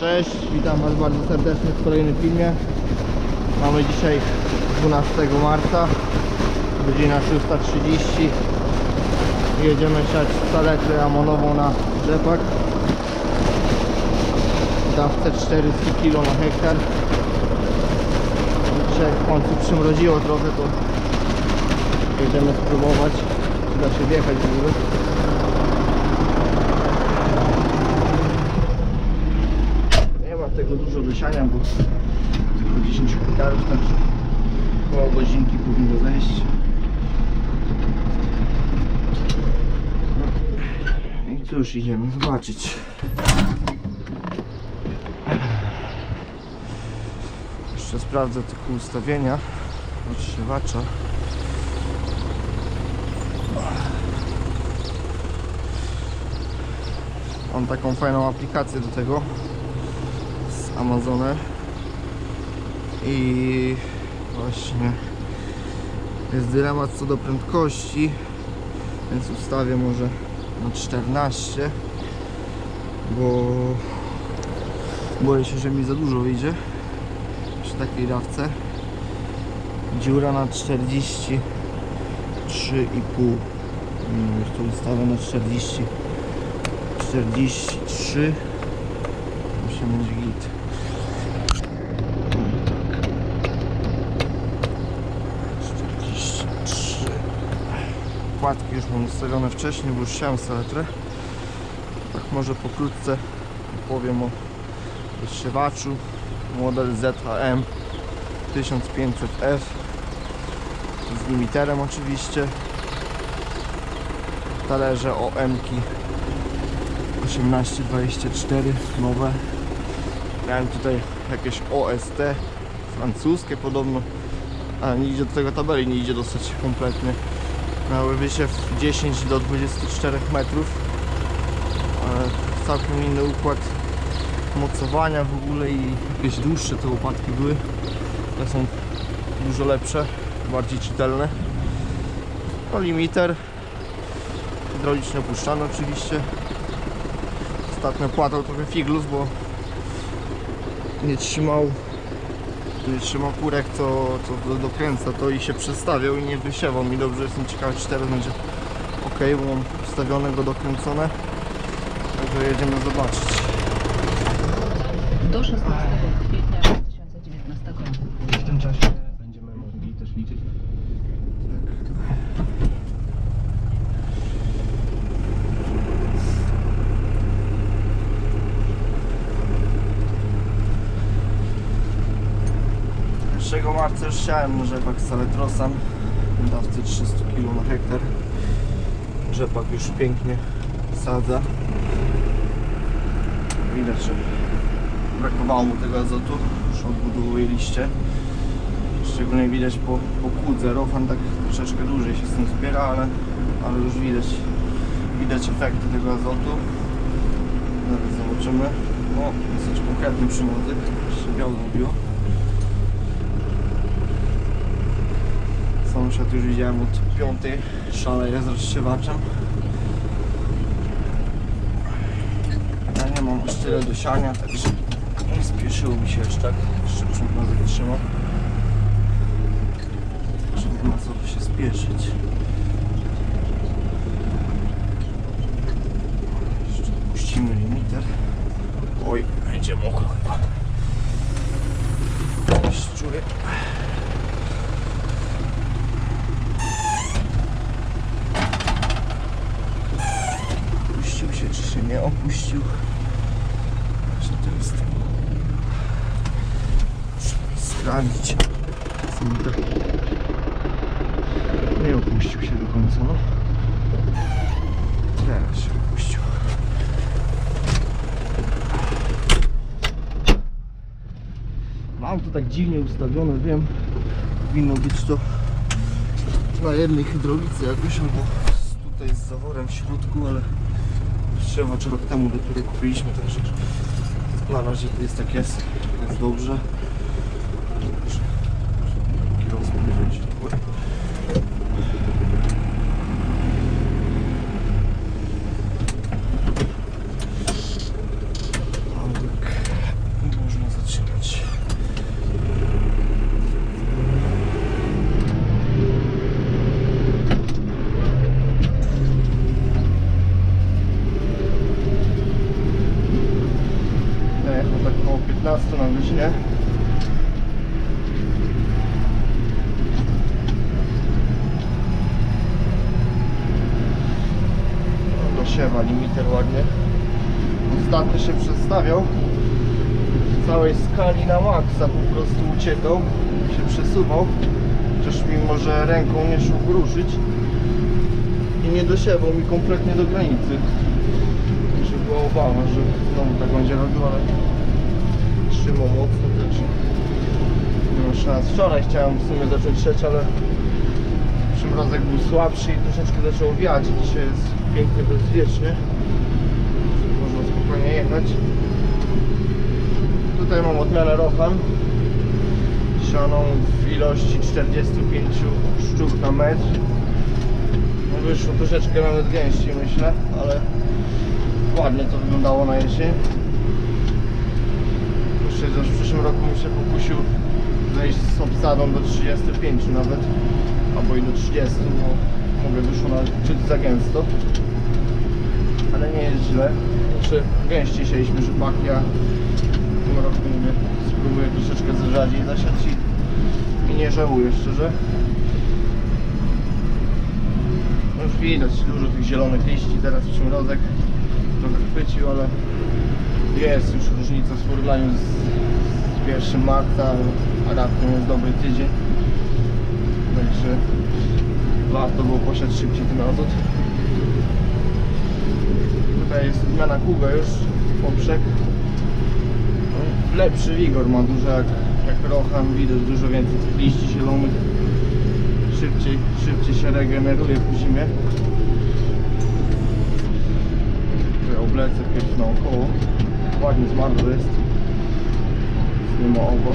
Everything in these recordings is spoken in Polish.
Cześć, witam Was bardzo serdecznie w kolejnym filmie. Mamy dzisiaj 12 marca, godzina 6.30. Jedziemy siać saletrę amonową na rzepak. Dawce 400 kg na hektar. Dzisiaj w końcu przymroziło trochę, to jedziemy spróbować, czy da się wjechać w ogóle. Nie ma tego dużo do siania, bo tylko 10 hektarów, także koło godzinki powinno zejść. No I cóż, idziemy zobaczyć. Jeszcze sprawdzę tylko ustawienia odstrzywacza. Mam taką fajną aplikację do tego z Amazona i właśnie jest dylemat co do prędkości więc ustawię może na 14 bo boję się, że mi za dużo wyjdzie przy takiej dawce. Dziura na 43,5 Mm, już tu ustawię na 40 43 Musi być git. Płatki już mam ustawione wcześniej, bo już chciałem saletrę. Tak może pokrótce powiem o wyszywaczu. Model ZAM 1500F z limiterem oczywiście. Talerze OM-ki 1824 nowe. Miałem tutaj jakieś OST francuskie podobno, ale nie idzie do tego tabeli, nie idzie dostać kompletnie. Miały wysiew 10 do 24 metrów, ale całkiem inny układ mocowania w ogóle i jakieś dłuższe te łopatki były. Te są dużo lepsze, bardziej czytelne. No limiter, hydraulicznie opuszczany oczywiście ostatnio płatał trochę figlus, bo nie trzymał nie trzymał kurek, co, co do- dokręca to i się przestawiał i nie wysiewał. Mi dobrze, jestem ciekawy czy teraz będzie ok, bo mam ustawione go dokręcone. Także jedziemy zobaczyć. Do 16 kwietnia 2019 roku. w tym czasie będziemy mogli też liczyć Pierwszego marca już siałem rzepak z saletrosem w dawce 300 kg na hektar rzepak już pięknie sadza. Widać, że brakowało mu tego azotu już odbudowuje liście szczególnie widać po, po kłódze rofan tak troszeczkę dłużej się z tym zbiera, ale, ale już widać widać efekty tego azotu. Zaraz zobaczymy. O, dosyć konkretny przymiotek jeszcze biało zrobiło Sąsiad już widziałem od piątej szaleje z rozsiewaczem. Ja nie mam aż tyle do siania, także nie spieszyło mi się jeszcze tak. Jeszcze przymrozek trzymam. Także nie ma co się spieszyć. Jeszcze puścimy limiter. Oj, będzie mokro chyba. Szczury. Opuścił się, czy się nie opuścił? Że to jest. Sprawdzić. Nie opuścił się do końca. Teraz się opuścił. Mam to tak dziwnie ustawione, wiem. Powinno być to na jednej hydraulice jakoś, albo tutaj z zaworem w środku, ale trzeba czy rok temu dopiero kupiliśmy, także na razie jest tak jest, jest dobrze. Także kierowca będzie się Mam tak 15 na godzinę. No, Dosiewa limiter ładnie. Ostatnio się przestawiał w całej skali na maksa po prostu uciekał, się przesuwał. Chociaż mimo, że ręką nie szło go ruszyć i nie dosiewał mi kompletnie do granicy. Także była obawa, że znowu tak będzie robił, ale trzymał mocno też. Nie ma szans. Wczoraj chciałem w sumie zacząć sieć, ale przymrozek był słabszy i troszeczkę zaczął wiać. Dzisiaj jest pięknie bezwiecznie. Można spokojnie jechać. Tutaj mam odmianę Rohan. Sianą w ilości 45 sztuk na metr. No wyszło troszeczkę nawet gęściej myślę, ale ładnie to wyglądało na jesień. Że w przyszłym roku mi się pokusił zejść z obsadą do 35 nawet, albo i do 30, bo mówię wyszło na za gęsto. Ale nie jest źle. Znaczy gęściej sieliśmy rzepaki, a w tym roku mówię, spróbuję troszeczkę rzadziej zasiać i, i nie żałuję szczerze. No już widać dużo tych zielonych liści, teraz przymrozek trochę chwycił, ale jest już różnica w porównaniu z, z 1 marca, a raptem jest dobry tydzień. Także warto było posiać szybciej ten azot. Tutaj jest zmiana kuga już, poprzek. No, Lepszy wigor ma dużo jak, jak Rohan, widać dużo więcej liści zielonych. Szybciej, szybciej się regeneruje po zimie. Oblecę pierw naokoło. Ładnie zmarły jest. Nie ma owo.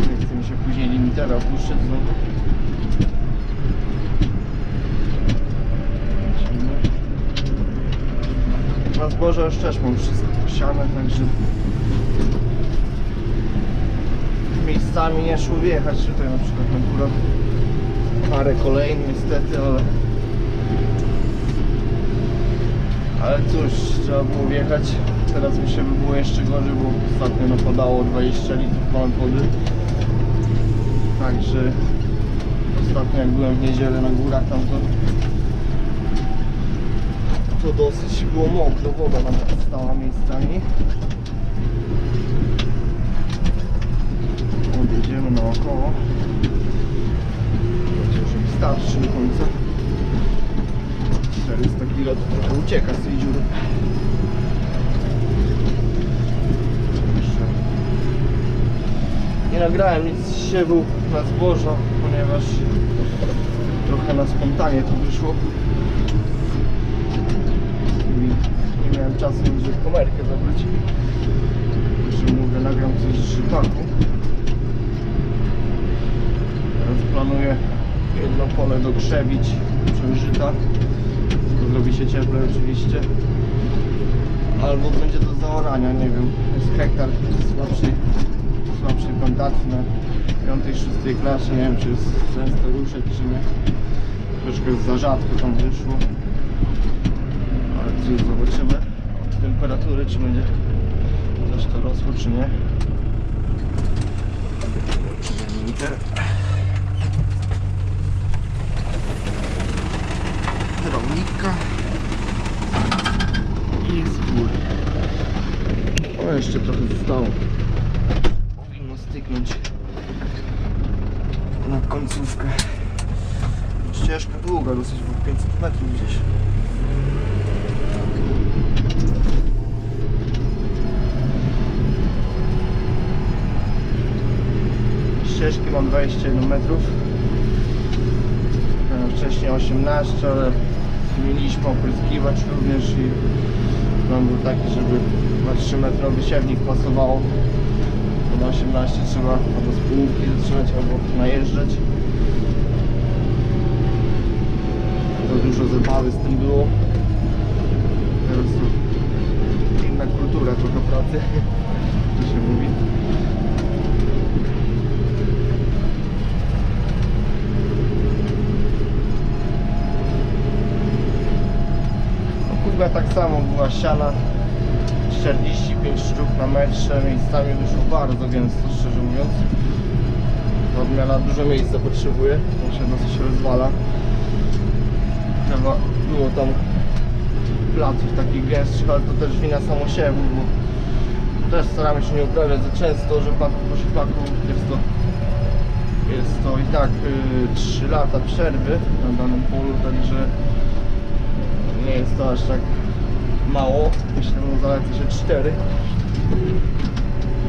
Nie chce mi się później limitera opuszczać znowu. Na zboże już też mam wszystko posiane, także miejscami nie szło wjechać. Tutaj na przykład mam akurat parę kolejnych niestety, ale ale cóż, trzeba było wjechać. Teraz mi się by było jeszcze gorzej, bo ostatnio napadało 20 litrów pełen wody. Także ostatnio jak byłem w niedzielę na górach tam to to dosyć było mokro, woda nawet stała miejscami. Odjedziemy naokoło. Będzie już mi starczy do końca. 400 kg to trochę ucieka z tej dziury. Jeszcze Nie nagrałem nic z siewu na zboża, ponieważ trochę na spontanie to wyszło. I nie miałem czasu żeby kamerkę zabrać. Także mówię, nagram coś z szypaku. Teraz planuję jedno pole dogrzebić, przeżyta. Tylko zrobi się cieplej oczywiście. Albo będzie do zaorania, nie wiem. Jest hektar słabszej, słabszej plantacji na 5-6 klasie. Nie wiem czy jest często ruszek czy nie. Troszkę za rzadko tam wyszło. Ale cóż, zobaczymy od temperatury czy będzie też to rosło czy nie. Limiter. hydraulika i z góry. O, jeszcze trochę zostało. Styknąć na końcówkę. Ścieżka długa, dosyć było 500 metrów gdzieś. Ścieżki mam 21 metrów. Miałem wcześniej 18, ale zmieniliśmy opryskiwacz również i plan był taki, żeby na 3 metrowy siewnik pasowało. To na 18 trzeba albo z połówki zatrzymać, albo najeżdżać. Za dużo zabawy z tym było. Teraz to inna kultura trochę pracy, to się mówi. No, Kuga tak samo była siana 45 sztuk na metrze, miejscami wyszło bardzo gęsto, szczerze mówiąc. Ta odmiana dużo miejsca potrzebuje, bo się dosyć rozwala. Trzeba było tam placów takich gęstszych, ale to też wina samosiewu, bo też staramy się nie uprawiać za często rzepaku po rzepaku. Jest to, jest to i tak y, 3 lata przerwy na danym polu, także nie jest to aż tak mało. Myślę, że zalecę się 4.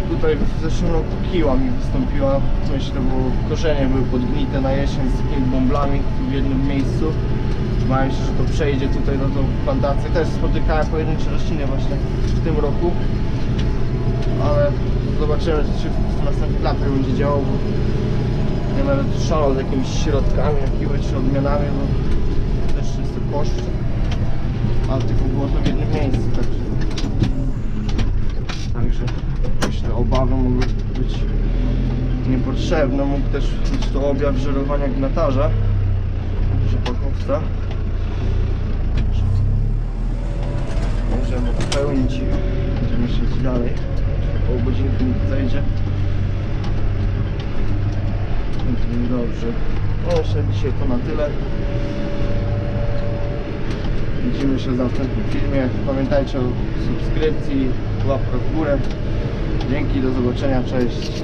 Tutaj w zeszłym roku kiła mi wystąpiła, myślę, bo korzenie były podgnite na jesień z takimi bąblami w jednym miejscu. Trzymałem się, że to przejdzie tutaj na tą plantację. Też spotykałem pojedyncze rośliny właśnie w tym roku. Ale zobaczymy, czy w następnych latach będzie działał, bo ja nawet szalał z jakimiś środkami, jakimiś odmianami, bo też jest to koszt. Ale tylko było to w jednym miejscu, także Także myślę obawy mogły być niepotrzebne. Mógł też być to objaw żerowania gnatarza, rzepakowca. Możemy pełnić i będziemy szli dalej. Około godzinki mi zejdzie. Dobrze. No jeszcze dzisiaj to na tyle. Widzimy się w następnym filmie. Pamiętajcie o subskrypcji, łapkach w górę. Dzięki, do zobaczenia, cześć.